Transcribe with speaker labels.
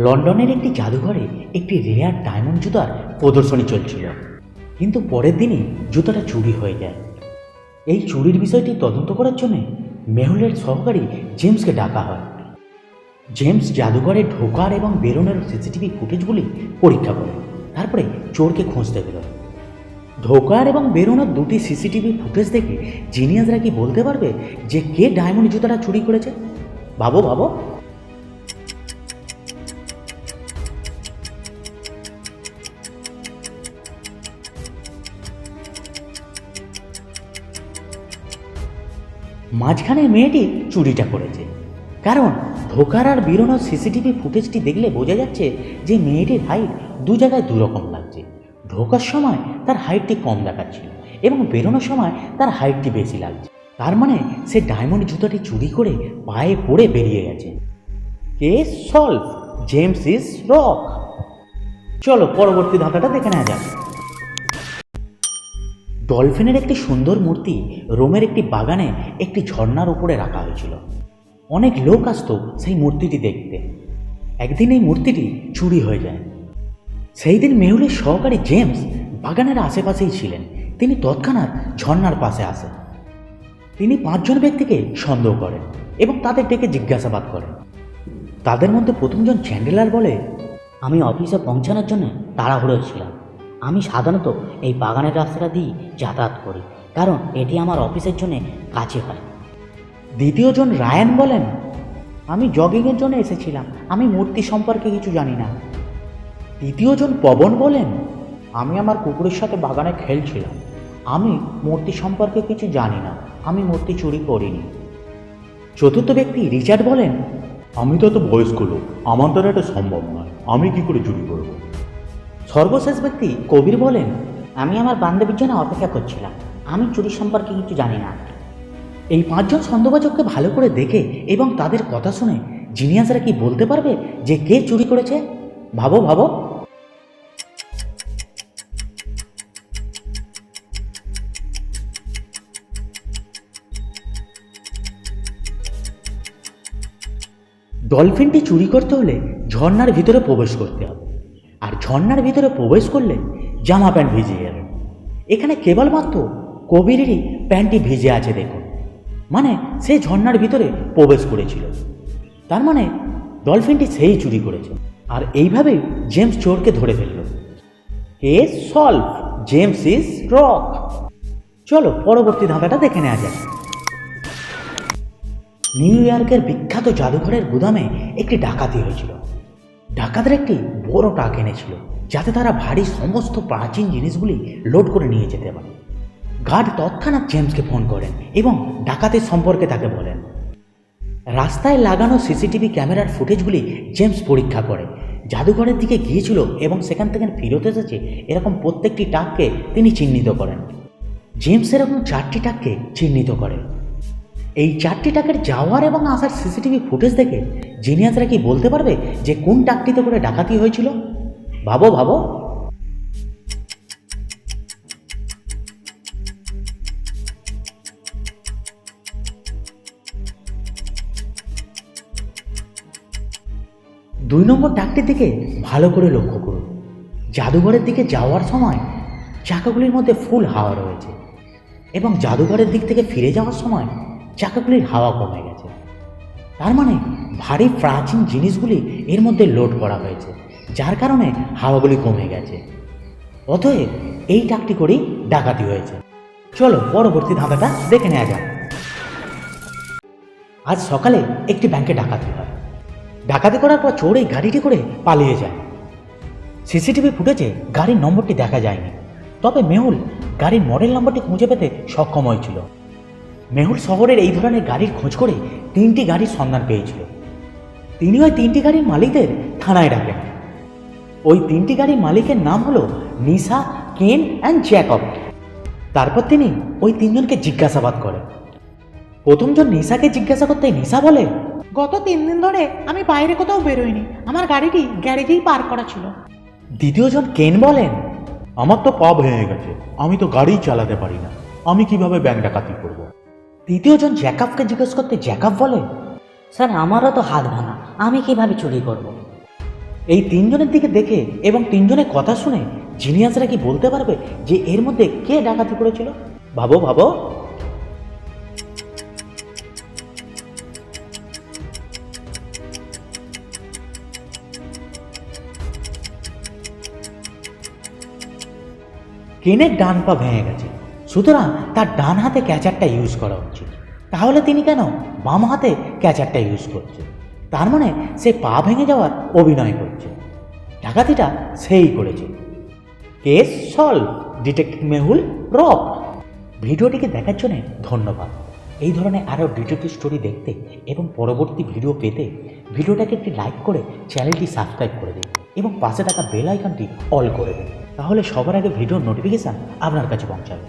Speaker 1: লন্ডনের একটি জাদুঘরে একটি রেয়ার ডায়মন্ড জুতার প্রদর্শনী চলছিল। কিন্তু পরের দিনই জুতাটা চুরি হয়ে যায়। এই চুরির বিষয়টি তদন্ত করার জন্য মেহুলের সহকারী জেমসকে ডাকা হয়। জেমস জাদুঘরে ঢোকার এবং বেরোনোর সিসিটিভি ফুটেজগুলি পরীক্ষা করে। তারপরে চোরকে খুঁজতে গেল। ঢোকার এবং বেরোনোর দুটি সিসিটিভি ফুটেজ দেখে জিনিয়াসরা কি বলতে পারবে যে কে ডায়মন্ড জুতাটা চুরি করেছে? ভাবো ভাবো। মাঝখানে মেয়েটি চুরিটা করেছে। কারণ ধোকার আর বেরোনোর সিসিটিভি ফুটেজটি দেখলে বোঝা যাচ্ছে যে মেয়েটির হাইট দু জায়গায় দুরকম লাগছে। ঢোকার সময় তার হাইটটি কম দেখাচ্ছিল এবং বেরোনোর সময় তার হাইটটি বেশি লাগছে। তার মানে সে ডায়মন্ড জুতাটি চুরি করে পায়ে পড়ে বেরিয়ে গেছে। Case solve James is rock. চলো পরবর্তী ধাঁধাটা দেখে নেওয়া যাক। ডলফিনের একটি সুন্দর মূর্তি রোমের একটি বাগানে একটি ঝর্ণার উপরে রাখা হয়েছিল। অনেক লোক আসতো সেই মূর্তিটি দেখতে। একদিন এই মূর্তিটি চুরি হয়ে যায়। সেই দিন মেহুলের সহকারী জেমস বাগানের আশেপাশেই ছিলেন। তিনি তৎক্ষণাৎ ঝর্ণার পাশে আসেন। তিনি পাঁচজন ব্যক্তিকে সন্দেহ করেন এবং তাদের ডেকে জিজ্ঞাসাবাদ করেন। তাদের মধ্যে প্রথমজন চ্যান্ডেলার বলে,
Speaker 2: আমি অফিসে পৌঁছানোর জন্য তাড়াহুড়ো ছিলাম। আমি সাধারণত এই বাগানের রাস্তাটা দিয়ে যাতায়াত করি, কারণ এটি আমার অফিসের জন্য কাছে হয়।
Speaker 1: দ্বিতীয়জন রায়ান বলেন, আমি জগিংয়ের জন্য এসেছিলাম, আমি মূর্তি সম্পর্কে কিছু জানি না। তৃতীয়জন পবন বলেন, আমি আমার কুকুরের সাথে বাগানে খেলছিলাম, আমি মূর্তি সম্পর্কে কিছু জানি না, আমি মূর্তি চুরি করিনি। চতুর্থ ব্যক্তি রিচার্ড বলেন,
Speaker 3: আমি তো এত বয়স্ক লোক, আমার দ্বারা এটা সম্ভব নয়, আমি কি করে চুরি করব?
Speaker 1: সর্বশেষ ব্যক্তি কবির বলেন,
Speaker 2: আমি আমার বান্ধবীর জন্য অপেক্ষা করছিলাম। আমি চুরি সম্পর্কে কিছু জানি না।
Speaker 1: এই পাঁচজন সন্দেহবাচককে ভালো করে দেখে এবং তাদের কথা শুনে জিনিয়াসরা কি বলতে পারবে যে কে চুরি করেছে? ভাবো ভাবো। ডলফিনটি চুরি করতে হলে ঝর্নার ভিতরে প্রবেশ করতে হবে। আর ঝর্ণার ভিতরে প্রবেশ করলে জামা প্যান্ট ভিজে যাবে। এখানে কেবলমাত্র কবিরেরই প্যান্টটি ভিজে আছে দেখুন। মানে সে ঝর্ণার ভিতরে প্রবেশ করেছিল। তার মানে ডলফিনটি সেই চুরি করেছে। আর এইভাবেই জেমস চোরকে ধরে ফেলল। Case solve James is rock. চলো পরবর্তী ধাঁধাটা দেখে নেওয়া যাক। নিউ ইয়র্কের বিখ্যাত জাদুঘরের গুদামে একটি ডাকাতি হয়েছিল। ডাকাতরা একটি বড় ট্রাক এনেছিল, যাতে তারা ভারী সমস্ত প্রাচীন জিনিসগুলি লোড করে নিয়ে যেতে পারে। গার্ড তৎক্ষণাৎ জেমসকে ফোন করেন এবং ডাকাতের সম্পর্কে তাকে বলেন। রাস্তায় লাগানো সিসিটিভি ক্যামেরার ফুটেজগুলি জেমস পরীক্ষা করে। জাদুঘরের দিকে গিয়েছিল এবং সেখান থেকে ফেরত এসেছে এরকম প্রত্যেকটি টাককে তিনি চিহ্নিত করেন। জেমস এরকম চারটি টাককে চিহ্নিত করে এই চারটি টাকের যাওয়ার এবং আসার সিসিটিভি ফুটেজ দেখে জিনিয়াসরা কি বলতে পারবে যে কোন টাকটিতে করে ডাকাতি হয়েছিল? ভাবো ভাবো। দুই নম্বর ডাকটির দিকে ভালো করে লক্ষ্য করুন। জাদুঘরের দিকে যাওয়ার সময় চাকাগুলির মধ্যে ফুল হাওয়া রয়েছে এবং জাদুঘরের দিক থেকে ফিরে যাওয়ার সময় চাকাগুলির হাওয়া কমে গেছে। তার মানে ভারী প্রাচীন জিনিসগুলি এর মধ্যে লোড করা হয়েছে, যার কারণে হাওয়াগুলি কমে গেছে। অতএব এই টাকটি করেই ডাকাতি হয়েছে। চলো পরবর্তী ধাঁধাটা দেখে নেওয়া যাক। আজ সকালে একটি ব্যাংকে ডাকাতি হয়। ডাকাতি করার পর চোর এই গাড়িটি করে পালিয়ে যায়। সিসিটিভি ফুটেজে গাড়ির নম্বরটি দেখা যায়নি, তবে মেহুল গাড়ির মডেল নম্বরটি খুঁজে পেতে সক্ষম হয়েছিল। মেহুল শহরের এই ধরনের গাড়ির খোঁজ করে তিনটি গাড়ির সন্ধান পেয়েছিল। তিনি ওই তিনটি গাড়ির মালিকদের থানায় ডাকেন ওই তিনটি গাড়ির মালিকের নাম হলো নিসা কেন অ্যান্ড জ্যাকব। তারপর তিনি ওই তিনজনকে জিজ্ঞাসাবাদ করেন। প্রথমজন নিসাকে জিজ্ঞাসা করতে নিসা বলে
Speaker 4: গত তিন দিন ধরে আমি বাইরে কোথাও বেরোইনি। আমার গাড়িটি গ্যারেজেই পার্ক করা ছিল।
Speaker 1: দ্বিতীয়জন কেন বলেন
Speaker 3: আমার তো পা ভেঙে গেছে। আমি তো গাড়িই চালাতে পারি না। আমি কীভাবে ব্যাংক ডাকাতি করব।
Speaker 1: তৃতীয়জন জ্যাকাবকে জিজ্ঞেস করতে জ্যাকাব বলে,
Speaker 2: স্যার, আমারও তো হাত ভাঙা, আমি কীভাবে চুরি করব।
Speaker 1: এই তিনজনের দিকে দেখে এবং তিনজনের কথা শুনে জিনিয়াসরা কি বলতে পারবে যে এর মধ্যে কে ডাকাতি করেছিল? ভাবো ভাবো। কেনের ডান পা ভেঙে গেছে। সুতরাং তার ডান হাতে ক্যাচারটা ইউজ করা উচিত। তাহলে তিনি কেন বাম হাতে ক্যাচারটা ইউজ করছে তার মানে সে পা ভেঙে যাওয়ার অভিনয় করছে। ডাকাতিটা সেই করেছে। Case solve, detective Mehul Rock ভিডিওটিকে দেখার জন্য ধন্যবাদ। এই ধরনের আরও ডিটেকটিভ স্টোরি দেখতে এবং পরবর্তী ভিডিও পেতে ভিডিওটাকে একটি লাইক করে চ্যানেলটি সাবস্ক্রাইব করে দিন এবং পাশে থাকা বেল আইকনটি অল করে দিন। তাহলে সবার আগে ভিডিওর নোটিফিকেশান আপনার কাছে পৌঁছাবে।